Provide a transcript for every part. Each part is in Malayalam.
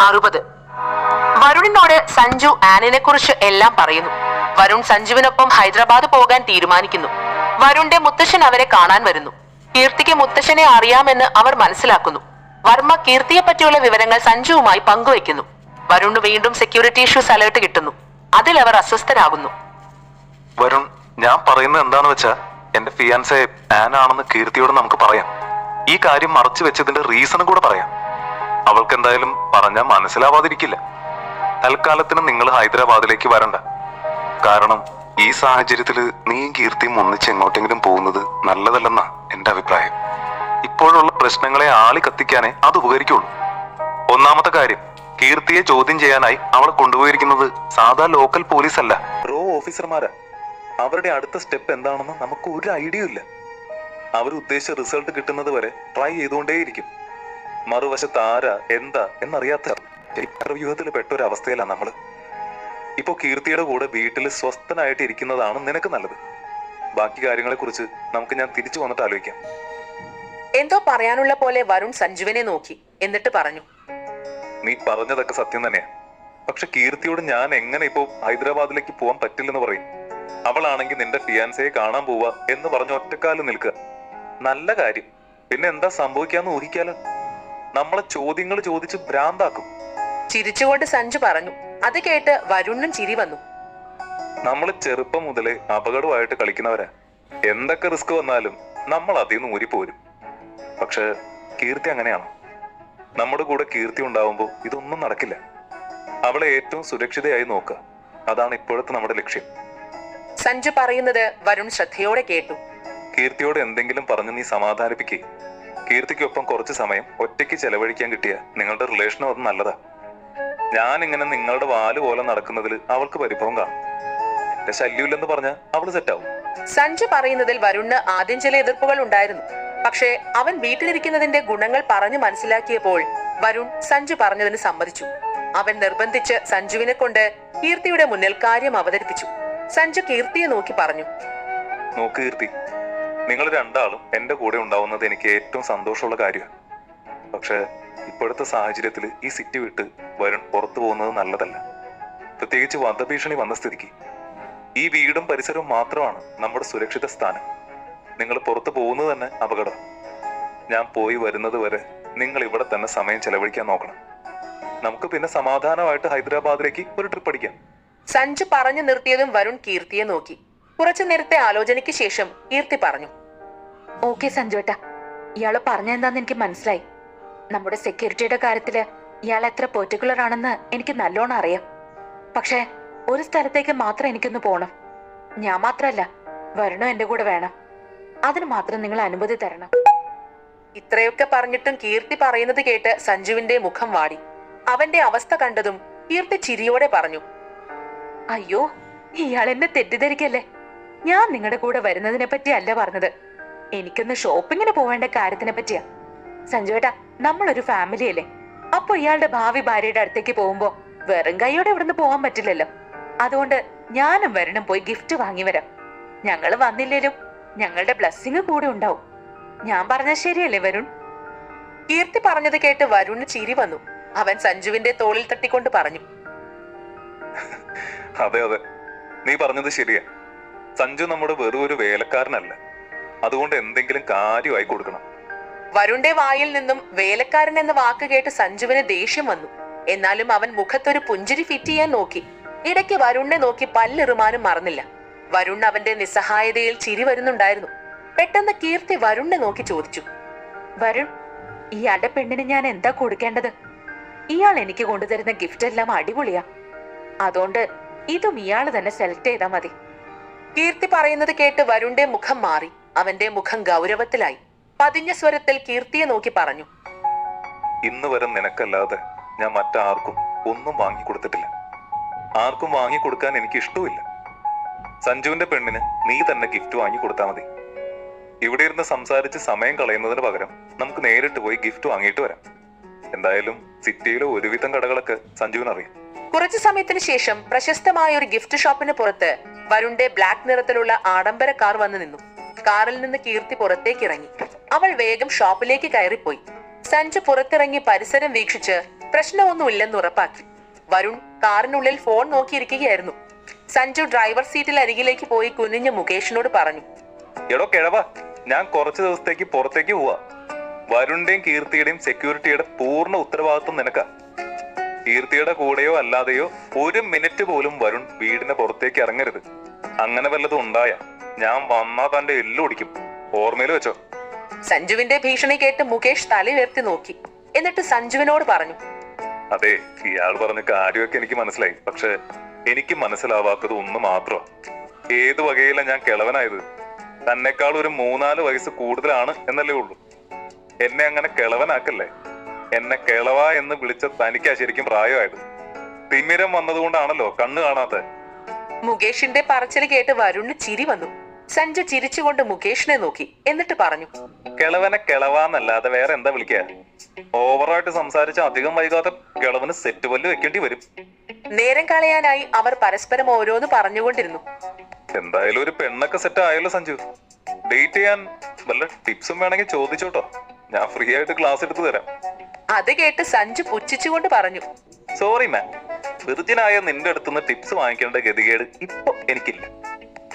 അറുപത്. വരുണിനോട് സഞ്ജു ആനിനെ കുറിച്ച് എല്ലാം പറയുന്നു. വരുൺ സഞ്ജുവിനൊപ്പം ഹൈദരാബാദ് പോകാൻ തീരുമാനിക്കുന്നു. വരുണിന്റെ മുത്തശ്ശൻ അവരെ കാണാൻ വരുന്നു. കീർത്തിക്ക് മുത്തശ്ശനെ അറിയാമെന്ന് അവർ മനസ്സിലാക്കുന്നു. വർമ്മ കീർത്തിയെ പറ്റിയുള്ള വിവരങ്ങൾ സഞ്ജുവുമായി പങ്കുവയ്ക്കുന്നു. വരുണ് വീണ്ടും സെക്യൂരിറ്റി ഇഷ്യൂസ് അലേർട്ട് കിട്ടുന്നു. അതിൽ അവർ അസ്വസ്ഥരാകുന്നു വരുൺ ഞാൻ പറയുന്നത് എന്താണെന്ന് വെച്ചാ എന്റെ ഫിയാൻസെ ആൻ ആണെന്ന് കീർത്തിയോട് നമുക്ക് പറയാം. ഈ കാര്യം മറച്ചു വെച്ചതിന്റെ റീസണും കൂടെ പറയാം. അവൾക്ക് എന്തായാലും പറഞ്ഞാൽ മനസ്സിലാവാതിരിക്കില്ല. തൽക്കാലത്തിന് നിങ്ങൾ ഹൈദരാബാദിലേക്ക് വരണ്ട. കാരണം ഈ സാഹചര്യത്തിൽ നീയും കീർത്തിയും ഒന്നിച്ച് എങ്ങോട്ടെങ്കിലും പോകുന്നത് നല്ലതല്ലെന്നാ എന്റെ അഭിപ്രായം. ഇപ്പോഴുള്ള പ്രശ്നങ്ങളെ ആളി കത്തിക്കാനേ അത് ഉപകരിക്കുള്ളൂ. ഒന്നാമത്തെ കാര്യം കീർത്തിയെ ചോദ്യം ചെയ്യാനായി അവളെ കൊണ്ടുപോയിരിക്കുന്നത് സാധാ ലോക്കൽ പോലീസ് അല്ല റോ ഓഫീസർമാരാ. അവരുടെ അടുത്ത സ്റ്റെപ്പ് എന്താണെന്ന് നമുക്ക് ഒരു ഐഡിയ ഇല്ല. അവർ ഉദ്ദേശിച്ച റിസൾട്ട് കിട്ടുന്നത് വരെ ട്രൈ ചെയ്തുകൊണ്ടേയിരിക്കും. മറുവശത്ത് ആരാ എന്താ എന്നറിയാത്ത വ്യൂഹത്തിൽ പെട്ട ഒരു അവസ്ഥയിലാണ് നമ്മൾ. ഇപ്പോ കീർത്തിയുടെ കൂടെ വീട്ടിൽ സ്വസ്ഥനായിട്ട് ഇരിക്കുന്നതാണ് നിനക്ക് നല്ലത്. ബാക്കി കാര്യങ്ങളെ കുറിച്ച് നമുക്ക് ഞാൻ തിരിച്ചു വന്നിട്ട് ആലോചിക്കാം. എന്തോ പറയാനുള്ള പോലെ വരുൺ സഞ്ജുവിനെ നോക്കി എന്നിട്ട് പറഞ്ഞു. നീ പറഞ്ഞതൊക്കെ സത്യം തന്നെയാ. പക്ഷെ കീർത്തിയോട് ഞാൻ എങ്ങനെ ഇപ്പോ ഹൈദരാബാദിലേക്ക് പോവാൻ പറ്റില്ലെന്ന് പറയും. അവളാണെങ്കിൽ നിന്റെ ഫിയാൻസയെ കാണാൻ പോവാ എന്ന് പറഞ്ഞ ഒറ്റക്കാലം നിൽക്കുക. നല്ല കാര്യം. പിന്നെ എന്താ സംഭവിക്കാന്ന് ഊഹിക്കാലോ? നമ്മളെ ചോദ്യങ്ങൾ ചോദിച്ച് ഭ്രാന്താക്കും. ചിരിച്ചുകൊണ്ട് സഞ്ജു പറഞ്ഞു. അത് കേട്ട് വരുണും ചിരി വന്നു. നമ്മൾ ചെറുപ്പം മുതലേ അപകടമായിട്ട് കളിക്കുന്നവരാ. എന്തൊക്കെ റിസ്ക് വന്നാലും നമ്മൾ അതിൽ നിന്ന് ഊരിപ്പോരും പക്ഷെ കീർത്തി അങ്ങനെയാണോ? നമ്മുടെ കൂടെ കീർത്തി ഉണ്ടാവുമ്പോൾ ഇതൊന്നും നടക്കില്ല. അവളെ ഏറ്റവും സുരക്ഷിതയായി നോക്കുക അതാണ് ഇപ്പോഴത്തെ നമ്മുടെ ലക്ഷ്യം. സഞ്ജു പറയുന്നത് വരുൺ ശ്രദ്ധയോടെ കേട്ടു. കീർത്തിയോട് എന്തെങ്കിലും പറഞ്ഞു നീ സമാധാനിപ്പിക്കേ. കീർത്തിക്കൊപ്പം കുറച്ച് സമയം ഒറ്റയ്ക്ക് ചെലവഴിക്കാൻ കിട്ടിയ നിങ്ങളുടെ റിലേഷനും അത് നല്ലതാ. ഞാൻ ഇങ്ങനെ നിങ്ങളുടെ വാൽ പോലെ നടക്കുന്നതിൽ അവൾക്ക് പരിഭവം കാണും. എന്റെ ശല്യമില്ലെന്ന് പറഞ്ഞ അവൾ സെറ്റാവും സഞ്ജു പറയുന്നതിൽ വരുണിന് ആദ്യം ചില എതിർപ്പുകൾ ഉണ്ടായിരുന്നു. പക്ഷേ അവൻ വീട്ടിലിരിക്കുന്നതിന്റെ ഗുണങ്ങൾ പറഞ്ഞു മനസ്സിലാക്കിയപ്പോൾ വരുൺ സഞ്ജു പറഞ്ഞതിന് സമ്മതിച്ചു. അവൻ നിർബന്ധിച്ച് സഞ്ജുവിനെ കൊണ്ട് കീർത്തിയുടെ മുന്നിൽ കാര്യം അവതരിപ്പിച്ചു. സഞ്ജു കീർത്തിയെ നോക്കി പറഞ്ഞു. നോക്ക് കീർത്തി നിങ്ങൾ രണ്ടാളും എന്റെ കൂടെ ഉണ്ടാവുന്നത് എനിക്ക് ഏറ്റവും സന്തോഷമുള്ള കാര്യമാണ്. പക്ഷെ ഇപ്പോഴത്തെ സാഹചര്യത്തിൽ ഈ സിറ്റി വിട്ട് വരുൺ പുറത്തു പോകുന്നത് നല്ലതല്ല. പ്രത്യേകിച്ച് വധഭീഷണി വന്ന സ്ഥിതിക്ക്. ഈ വീടും പരിസരവും മാത്രമാണ് നമ്മുടെ സുരക്ഷിത സ്ഥാനം. നിങ്ങൾ പുറത്തു പോകുന്നത് തന്നെ അപകടം. ഞാൻ പോയി വരുന്നത് വരെ നിങ്ങൾ ഇവിടെ തന്നെ സമയം ചെലവഴിക്കാൻ നോക്കണം. നമുക്ക് പിന്നെ സമാധാനമായിട്ട് ഹൈദരാബാദിലേക്ക് ഒരു ട്രിപ്പ് അടിക്കാം. സഞ്ജു പറഞ്ഞു നിർത്തിയതും വരുൺ കീർത്തിയെ നോക്കി. കുറച്ചു നേരത്തെ ആലോചനയ്ക്ക് ശേഷം കീർത്തി പറഞ്ഞു. ഓക്കെ സഞ്ജുവേട്ട. ഇയാൾ പറഞ്ഞെന്താന്ന് എനിക്ക് മനസ്സിലായി. നമ്മുടെ സെക്യൂരിറ്റിയുടെ കാര്യത്തിൽ ഇയാൾ എത്ര പെർട്ടിക്കുലർ ആണെന്ന് എനിക്ക് നല്ലോണം അറിയാം. പക്ഷേ ഒരു സ്ഥലത്തേക്ക് മാത്രം എനിക്കൊന്ന് പോണം. ഞാൻ മാത്രല്ല വരണോ എന്റെ കൂടെ വേണം. അതിന് മാത്രം നിങ്ങൾ അനുമതി തരണം. ഇത്രയൊക്കെ പറഞ്ഞിട്ടും കീർത്തി പറയുന്നത് കേട്ട് സഞ്ജുവിന്റെ മുഖം വാടി. അവന്റെ അവസ്ഥ കണ്ടതും കീർത്തി ചിരിയോടെ പറഞ്ഞു. അയ്യോ ഇയാൾ എന്നെ തെറ്റിദ്ധരിക്കല്ലേ? ഞാൻ നിങ്ങളുടെ കൂടെ വരുന്നതിനെ പറ്റി അല്ല പറഞ്ഞത്. എനിക്കൊന്ന് ഷോപ്പിങ്ങിന് പോവേണ്ട കാര്യത്തിനെ പറ്റിയാ. സഞ്ജുവേട്ടാ നമ്മളൊരു ഫാമിലി അല്ലേ? അപ്പൊ ഇയാളുടെ ഭാവി ഭാര്യയുടെ അടുത്തേക്ക് പോകുമ്പോ വെറും കൈയോടെ ഇവിടുന്ന് പോകാൻ പറ്റില്ലല്ലോ. അതുകൊണ്ട് ഞാനും വരണം പോയി ഗിഫ്റ്റ് വാങ്ങി വരാം. ഞങ്ങൾ വന്നില്ലേലും ഞങ്ങളുടെ ബ്ലസ്സിങ് കൂടെ ഉണ്ടാവും. ഞാൻ പറഞ്ഞ ശരിയല്ലേ വരുൺ? കീർത്തി പറഞ്ഞത് കേട്ട് വരുണ് ചിരി വന്നു. അവൻ സഞ്ജുവിന്റെ തോളിൽ തട്ടിക്കൊണ്ട് പറഞ്ഞു. അതെ അതെ. നീ പറഞ്ഞത് ശരിയാ. സഞ്ജു നമ്മുടെ വെറും ഒരു വേലക്കാരനല്ല. അതുകൊണ്ട് എന്തെങ്കിലും കാര്യമായി കൊടുക്കണം. വരുണ്ടെ വായിൽ നിന്നും വേലക്കാരൻ എന്ന വാക്ക് കേട്ട് സഞ്ജുവിന് ദേഷ്യം വന്നു. എന്നാലും അവൻ മുഖത്തൊരു പുഞ്ചിരി ഫിറ്റ് ചെയ്യാൻ നോക്കി. ഇടയ്ക്ക് വരുണിനെ നോക്കി പല്ലെറുമാനും മറന്നില്ല. വരുൺ അവന്റെ നിസ്സഹായതയിൽ ചിരി വരുന്നുണ്ടായിരുന്നു. പെട്ടെന്ന് കീർത്തി വരുണിനെ നോക്കി ചോദിച്ചു. വരുൺ ഇയാളുടെ പെണ്ണിന് ഞാൻ എന്താ കൊടുക്കേണ്ടത്? ഇയാൾ എനിക്ക് കൊണ്ടുതരുന്ന ഗിഫ്റ്റ് എല്ലാം അടിപൊളിയാ. അതുകൊണ്ട് ഇതും ഇയാൾ തന്നെ സെലക്ട് ചെയ്താൽ മതി. കീർത്തി പറയുന്നത് കേട്ട് വരുണിന്റെ മുഖം മാറി. അവന്റെ മുഖം ഗൗരവത്തിലായി. പതിഞ്ഞ സ്വരത്തിൽ കീർത്തിയെ നോക്കി പറഞ്ഞു. ഇന്ന് വരെ നിനക്കല്ലാതെ ഞാൻ മറ്റാർക്കും ഒന്നും വാങ്ങി കൊടുത്തിട്ടില്ല ആർക്കും വാങ്ങി കൊടുക്കാൻ എനിക്ക് ഇഷ്ടവുമില്ല. സഞ്ജുവിന്റെ പെണ്ണിന് നീ തന്നെ ഗിഫ്റ്റ് വാങ്ങി കൊടുത്താൽ മതി. ഇവിടെ ഇരുന്ന് സംസാരിച്ച് സമയം കളയുന്നതിന് പകരം നമുക്ക് നേരിട്ട് പോയി ഗിഫ്റ്റ് വാങ്ങിയിട്ട് വരാം. എന്തായാലും സിറ്റിയിലെ ഒരുവിധം കടകളൊക്കെ സഞ്ജുവിനറിയാം. കുറച്ചു സമയത്തിന് ശേഷം പ്രശസ്തമായ ഒരു ഗിഫ്റ്റ് ഷോപ്പിന് പുറത്ത് വരുണിന്റെ ബ്ലാക്ക് നിറത്തിലുള്ള ആഡംബര കാർ വന്നു നിന്നു. കാറിൽ നിന്ന് കീർത്തി പുറത്തേക്ക് ഇറങ്ങി അവൾ വേഗം ഷോപ്പിലേക്ക് കയറിപ്പോയി. സഞ്ജു പുറത്തിറങ്ങി പരിസരം വീക്ഷിച്ച് പ്രശ്നമൊന്നുമില്ലെന്ന് ഉറപ്പാക്കി. വരുൺ കാറിനുള്ളിൽ ഫോൺ നോക്കിയിരിക്കുകയായിരുന്നു. സഞ്ജു ഡ്രൈവർ സീറ്റിൽ അരികിലേക്ക് പോയി കുനിഞ്ഞ് മുകേഷിനോട് പറഞ്ഞു. എടോ കിഴവ ഞാൻ കുറച്ച് ദിവസത്തേക്ക് പുറത്തേക്ക് പോവാ. വരുണിന്റെയും കീർത്തിയുടെയും സെക്യൂരിറ്റിയുടെ പൂർണ ഉത്തരവാദിത്വം നിനക്കാ. കീർത്തിയുടെ കൂടെയോ അല്ലാതെയോ ഒരു മിനിറ്റ് പോലും വരുൺ വീടിന്റെ പുറത്തേക്ക് ഇറങ്ങരുത്. അങ്ങനെ വല്ലതും ഉണ്ടായ ഞാൻ വന്നാ തന്റെ എല്ലു ഓടിക്കും ഓർമ്മയിൽ വെച്ചോ? സഞ്ജുവിന്റെ ഭീഷണി കേട്ട് മുകേഷ് തല ഉയർത്തി നോക്കി. എന്നിട്ട് സഞ്ജുവിനോട് പറഞ്ഞു. അതെ ഇയാൾ പറഞ്ഞ കാര്യമൊക്കെ എനിക്ക് മനസ്സിലായി. പക്ഷെ എനിക്ക് മനസ്സിലാവാത്തത് ഒന്ന് മാത്രമാ ഏത് വകയില ഞാൻ കിളവനായത്? തന്നെക്കാൾ ഒരു മൂന്നാൽ വയസ്സ് കൂടുതലാണ് എന്നല്ലേ ഉള്ളൂ. എന്നെ അങ്ങനെ കിളവനാക്കല്ലേ? എന്നെ കേളവ എന്ന് വിളിച്ച തനിക്കാ ശരിക്കും പ്രായമായത്. തിമിരം വന്നതുകൊണ്ടാണല്ലോ കണ്ണു കാണാത്ത. മുകേഷിന്റെ പറച്ചിൽ കേട്ട് വരുണ് ചിരി വന്നു. സഞ്ജു ചിരിച്ചുകൊണ്ട് മുകേഷിനെ നോക്കി. എന്നിട്ട് പറഞ്ഞു. കിളവനെ കിളവാന്നല്ലാതെ വേറെ എന്താ വിളിക്കുക ഓവറായിട്ട് സംസാരിച്ച അധികം വൈകാതെ കിളവന് സെറ്റ് പല്ല് വെക്കേണ്ടി വരും. നേരം കളയാനായി അവർ പരസ്പരം ഓരോന്ന് പറഞ്ഞുകൊണ്ടിരുന്നു. എന്തായാലും ഒരു പെണ്ണൊക്കെ സെറ്റ് ആയല്ലോ സഞ്ജു. ഡേറ്റ് ചെയ്യാൻ വല്ല ടിപ്സും വേണമെങ്കിൽ ചോദിച്ചോട്ടോ. ഞാൻ ഫ്രീ ആയിട്ട് ക്ലാസ് എടുത്തു തരാം. അത് കേട്ട് സഞ്ജു പുച്ഛിച്ചുകൊണ്ട് പറഞ്ഞു സോറി മാം വിർജിനായ നിന്റെ അടുത്തുനിന്ന് ടിപ്സ് വാങ്ങിക്കേണ്ട ഗതികേട് ഇപ്പൊ എനിക്കില്ല.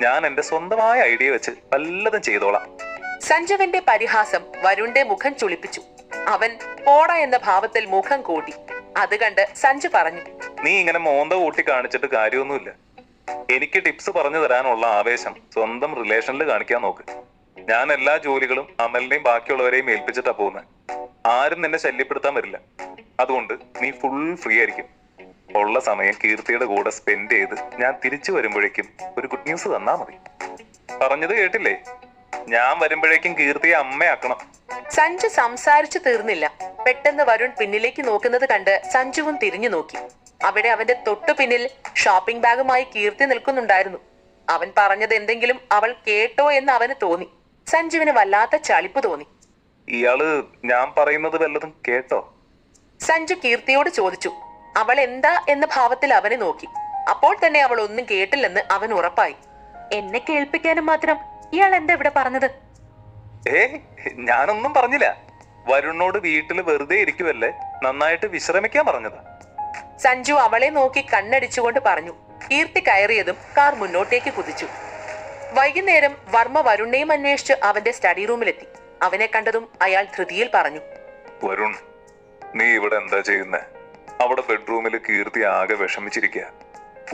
ഞാൻ എന്റെ സ്വന്തമായ ഐഡിയ വെച്ച് വല്ലതും ചെയ്തോളാം. സഞ്ജുവിന്റെ പരിഹാസം വരുണിന്റെ മുഖം ചുളിപ്പിച്ചു. അവൻ പോട എന്ന ഭാവത്തിൽ മുഖം കൂട്ടി. അത് കണ്ട് സഞ്ജു പറഞ്ഞു നീ ഇങ്ങനെ മോന്ത കൂട്ടി കാണിച്ചിട്ട് കാര്യമൊന്നുമില്ല. എനിക്ക് ടിപ്സ് പറഞ്ഞു തരാനുള്ള ആവേശം സ്വന്തം റിലേഷനിൽ കാണിക്കാൻ നോക്ക്. ഞാൻ എല്ലാ ജോലികളും അമലിനെയും ബാക്കിയുള്ളവരെയും ഏൽപ്പിച്ചിട്ടാ പോകുന്നത് ആരും നിന്നെ ശല്യപ്പെടുത്താൻ വരില്ല. അതുകൊണ്ട് നീ ഫുൾ ഫ്രീ ആയിരിക്കും. ഉള്ള സമയം കീർത്തിയുടെ കൂടെ സ്പെൻഡ് ചെയ്ത് ഞാൻ തിരിച്ചു വരുമ്പോഴേക്കും ഒരു ഗുഡ് ന്യൂസ് തന്നാ മതി. പറഞ്ഞത് കേട്ടില്ലേ? ഞാൻ വരുമ്പോഴേക്കും കീർത്തിയെ അമ്മയാക്കണം. സഞ്ജു സംസാരിച്ചു തീർന്നില്ല. പെട്ടെന്ന് വരുൺ പിന്നിലേക്ക് നോക്കുന്നത് കണ്ട് സഞ്ജുവും തിരിഞ്ഞു നോക്കി. അവിടെ അവന്റെ തൊട്ടു പിന്നിൽ ഷോപ്പിംഗ് ബാഗുമായി കീർത്തി നിൽക്കുന്നുണ്ടായിരുന്നു. അവൻ പറഞ്ഞത് എന്തെങ്കിലും അവൾ കേട്ടോ എന്ന് അവന് തോന്നി. സഞ്ജുവിന് വല്ലാത്ത ചളിപ്പ് തോന്നി. ഇയാൾ ഞാൻ പറയുന്നത് വല്ലതും കേട്ടോ? സഞ്ജു കീർത്തിയോട് ചോദിച്ചു. അവൾ എന്താ എന്ന ഭാവത്തിൽ അവനെ നോക്കി. അപ്പോൾ തന്നെ അവൾ ഒന്നും കേട്ടില്ലെന്ന് അവൻ ഉറപ്പായി. എന്നെ കേൾപ്പിക്കാനും മാത്രം ഇയാൾ എന്താ ഇവിടെ പറഞ്ഞത്? ഏ ഞാനൊന്നും പറഞ്ഞില്ല. വരുണോട് വീട്ടിൽ വെറുതെ ഇരിക്കുവല്ലേ? നന്നായിട്ട് വിശ്രമിക്കാൻ പറഞ്ഞതാ. സഞ്ജു അവളെ നോക്കി കണ്ണടിച്ചുകൊണ്ട് പറഞ്ഞു. കീർത്തി കയറിയതും കാർ മുന്നോട്ടേക്ക് കുതിച്ചു. വൈകുന്നേരം വർമ്മ വരുണ്ണയും അന്വേഷിച്ച് അവന്റെ സ്റ്റഡി റൂമിലെത്തി. അവനെ കണ്ടതും അയാൾ ധൃതിയിൽ പറഞ്ഞു. വരുൺ നീ ഇവിടെ എന്താ ചെയ്യുന്നേ? അവിടെ ബെഡ്റൂമിൽ കീർത്തി ആകെ വിഷമിച്ചിരിക്കുക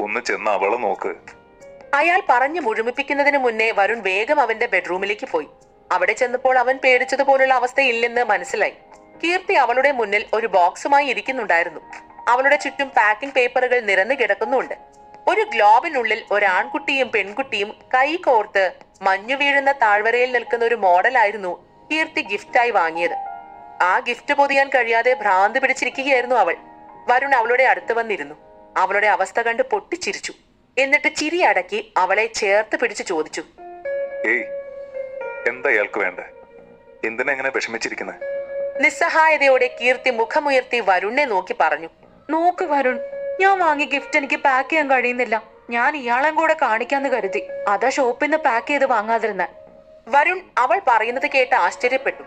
ഒന്ന് ചെന്ന് അവളെ നോക്ക്. അയാൾ പറഞ്ഞു മുഴുമിപ്പിക്കുന്നതിന് മുന്നേ വരുൺ വേഗം അവന്റെ ബെഡ്റൂമിലേക്ക് പോയി. അവിടെ ചെന്നപ്പോൾ അവൻ പേടിച്ചതുപോലുള്ള അവസ്ഥയില്ലെന്ന് മനസ്സിലായി. കീർത്തി അവളുടെ മുന്നിൽ ഒരു ബോക്സുമായി ഇരിക്കുന്നുണ്ടായിരുന്നു. അവളുടെ ചുറ്റും പാക്കിംഗ് പേപ്പറുകൾ നിരന്നു കിടക്കുന്നുണ്ട്. ഒരു ഗ്ലോബിനുള്ളിൽ ഒരാൺകുട്ടിയും പെൺകുട്ടിയും കൈ കോർത്ത് മഞ്ഞു വീഴുന്ന താഴ്വരയിൽ നിൽക്കുന്ന ഒരു മോഡലായിരുന്നു കീർത്തി ഗിഫ്റ്റായി വാങ്ങിയത്. ആ ഗിഫ്റ്റ് പൊതിയാൻ കഴിയാതെ ഭ്രാന്ത് പിടിച്ചിരിക്കുകയായിരുന്നു അവൾ. വരുൺ അവളുടെ അടുത്ത് വന്നിരുന്നു. അവളുടെ അവസ്ഥ കണ്ട് പൊട്ടിച്ചിരിച്ചു. എന്നിട്ട് ചിരി അടക്കി അവളെ ചേർത്ത് പിടിച്ചു ചോദിച്ചു. ഏയ് എന്താ ഇയാൾക്ക് വേണ്ടേ? എന്തിനാ എങ്ങനെ വിഷമിച്ചിരിക്കുന്നത് നിസ്സഹായതയോടെ കീർത്തി മുഖമുയർത്തി വരുണിനെ നോക്കി പറഞ്ഞു. നോക്ക് വരുൺ ഞാൻ വാങ്ങിയ ഗിഫ്റ്റ് എനിക്ക് പാക്ക് ചെയ്യാൻ കഴിയുന്നില്ല. ഞാൻ ഇയാളെ കൂടെ കാണിക്കാന്ന് കരുതി. അതാ ഷോപ്പിൽ നിന്ന് പാക്ക് ചെയ്ത് വാങ്ങാതിരുന്ന. വരുൺ അവൾ പറയുന്നത് കേട്ട് ആശ്ചര്യപ്പെട്ടു.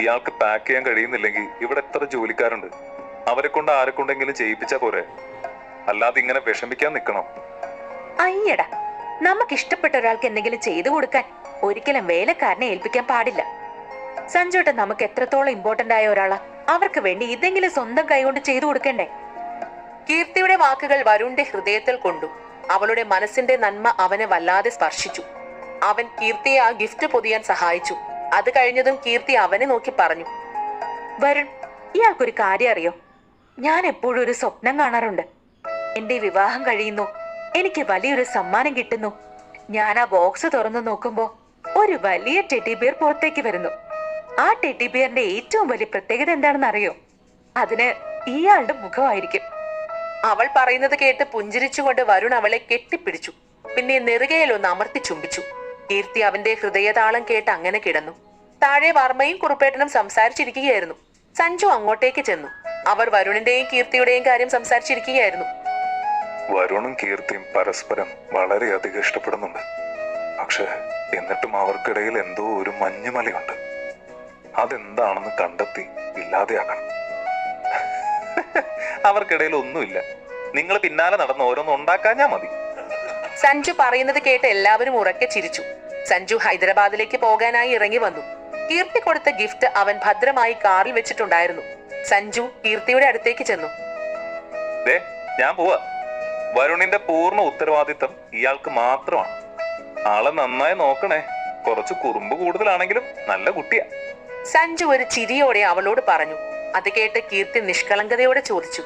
ഇയാൾക്ക് പാക്ക് ചെയ്യാൻ കഴിയുന്നില്ലെങ്കിൽ ഇവിടെ എത്ര ജോലിക്കാരുണ്ട്? അവരെ കൊണ്ട് ആരെ കൊണ്ടെങ്കിലും ചെയ്യിപ്പിച്ചാ പോരെ? അല്ലാതെ ഇങ്ങനെ വിഷമിക്കാൻ നിൽക്കണോ? അയ്യടാ നമുക്ക് ഇഷ്ടപ്പെട്ട ഒരാൾക്ക് എന്തെങ്കിലും ചെയ്തു കൊടുക്കാൻ ഒരിക്കലും വേലക്കാരനെ ഏൽപ്പിക്കാൻ പാടില്ല. സഞ്ജുട്ട നമുക്ക് എത്രത്തോളം ഇമ്പോർട്ടന്റ് ആയ ഒരാളാ. അവർക്ക് വേണ്ടി ഇതെങ്കിലും സ്വന്തം കൈകൊണ്ട് ചെയ്തു കൊടുക്കണ്ടേ? കീർത്തിയുടെ വാക്കുകൾ വരുണിന്റെ ഹൃദയത്തിൽ കൊണ്ടു. അവളുടെ മനസ്സിന്റെ നന്മ അവനെ വല്ലാതെ സ്പർശിച്ചു. അവൻ കീർത്തിയെ ആ ഗിഫ്റ്റ് പൊതിയാൻ സഹായിച്ചു. അത് കഴിഞ്ഞതും കീർത്തി അവനെ നോക്കി പറഞ്ഞു. വരുൺ ഇയാൾക്കൊരു കാര്യം അറിയോ? ഞാൻ എപ്പോഴും ഒരു സ്വപ്നം കാണാറുണ്ട്. എന്റെ വിവാഹം കഴിയുന്നു. എനിക്ക് വലിയൊരു സമ്മാനം കിട്ടുന്നു. ഞാൻ ആ ബോക്സ് തുറന്നു നോക്കുമ്പോ ഒരു വലിയ ടെഡി ബിയർ പുറത്തേക്ക് വരുന്നു. ആ ടെഡി ബിയറിന്റെ ഏറ്റവും വലിയ പ്രത്യേകത എന്താണെന്ന് അറിയോ? അതിന് ഇയാളുടെ മുഖമായിരിക്കും. അവൾ പറയുന്നത് കേട്ട് പുഞ്ചിരിച്ചുകൊണ്ട് വരുൺ അവളെ കെട്ടിപ്പിടിച്ചു. പിന്നെ നെറുകയിൽ ഒന്ന് അമർത്തി ചുംബിച്ചു. കീർത്തി അവന്റെ ഹൃദയതാളം കേട്ട് അങ്ങനെ കിടന്നു. താഴെ വർമ്മയും കുറുപ്പേട്ടനും സംസാരിച്ചിരിക്കുകയായിരുന്നു. സഞ്ജു അങ്ങോട്ടേക്ക് ചെന്നു. അവർ വരുണിന്റെയും കീർത്തിയുടെയും കാര്യം സംസാരിച്ചിരിക്കുകയായിരുന്നു. വരുണും കീർത്തിയും പരസ്പരം വളരെയധികം ഇഷ്ടപ്പെടുന്നുണ്ട്. പക്ഷെ എന്നിട്ടും അവർക്കിടയിൽ എന്തോ ഒരു മഞ്ഞുമലയുണ്ട്. അതെന്താണെന്ന് കണ്ടെത്തി ഇല്ലാതെയാക്കണം. അവർക്കിടയിൽ ഒന്നുമില്ല. നിങ്ങൾ പിന്നാലെ നടന്ന് ഓരോന്ന് ഉണ്ടാക്കാഞ്ഞാ മതി. സഞ്ജു പറയുന്നത് കേട്ട് എല്ലാവരും ഉറക്കെ ചിരിച്ചു. സഞ്ജു ഹൈദരാബാദിലേക്ക് പോകാനായി ഇറങ്ങി വന്നു. കീർത്തി കൊടുത്ത ഗിഫ്റ്റ് അവൻ ഭദ്രമായി കാറിൽ വെച്ചിട്ടുണ്ടായിരുന്നു. സഞ്ജു കീർത്തിയുടെ അടുത്തേക്ക് ചെന്നു. ഞാൻ പോവാ. വരുണിന്റെ പൂർണ ഉത്തരവാദിത്തം ഇയാൾക്ക് മാത്രമാണ്. ആളെ നന്നായി നോക്കണേ. കുറച്ച് കുറുമ്പ് കൂടുതലാണെങ്കിലും നല്ല കുട്ടിയാ. സഞ്ജു ഒരു ചിരിയോടെ അവളോട് പറഞ്ഞു. അത് കേട്ട് കീർത്തി നിഷ്കളങ്കതയോടെ ചോദിച്ചു.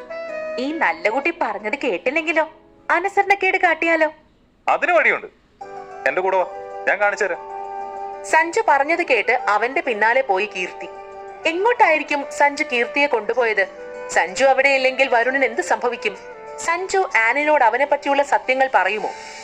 ഈ നല്ല കുട്ടി പറഞ്ഞത് കേട്ടില്ലെങ്കിലോ? അനുസരണക്കേട് കാട്ടിയാലോ? അതിന് വഴിയുണ്ട്. എന്റെ കൂടെ വാ. ഞാൻ കാണിച്ചു തരാം. സഞ്ജു പറഞ്ഞത് കേട്ട് അവന്റെ പിന്നാലെ പോയി കീർത്തി. എങ്ങോട്ടായിരിക്കും സഞ്ജു കീർത്തിയെ കൊണ്ടുപോയത്? സഞ്ജു അവിടെ ഇല്ലെങ്കിൽ വരുണിന് എന്ത് സംഭവിക്കും? സഞ്ജു ആനിനോട് അവനെ പറ്റിയുള്ള സത്യങ്ങൾ പറയുമോ?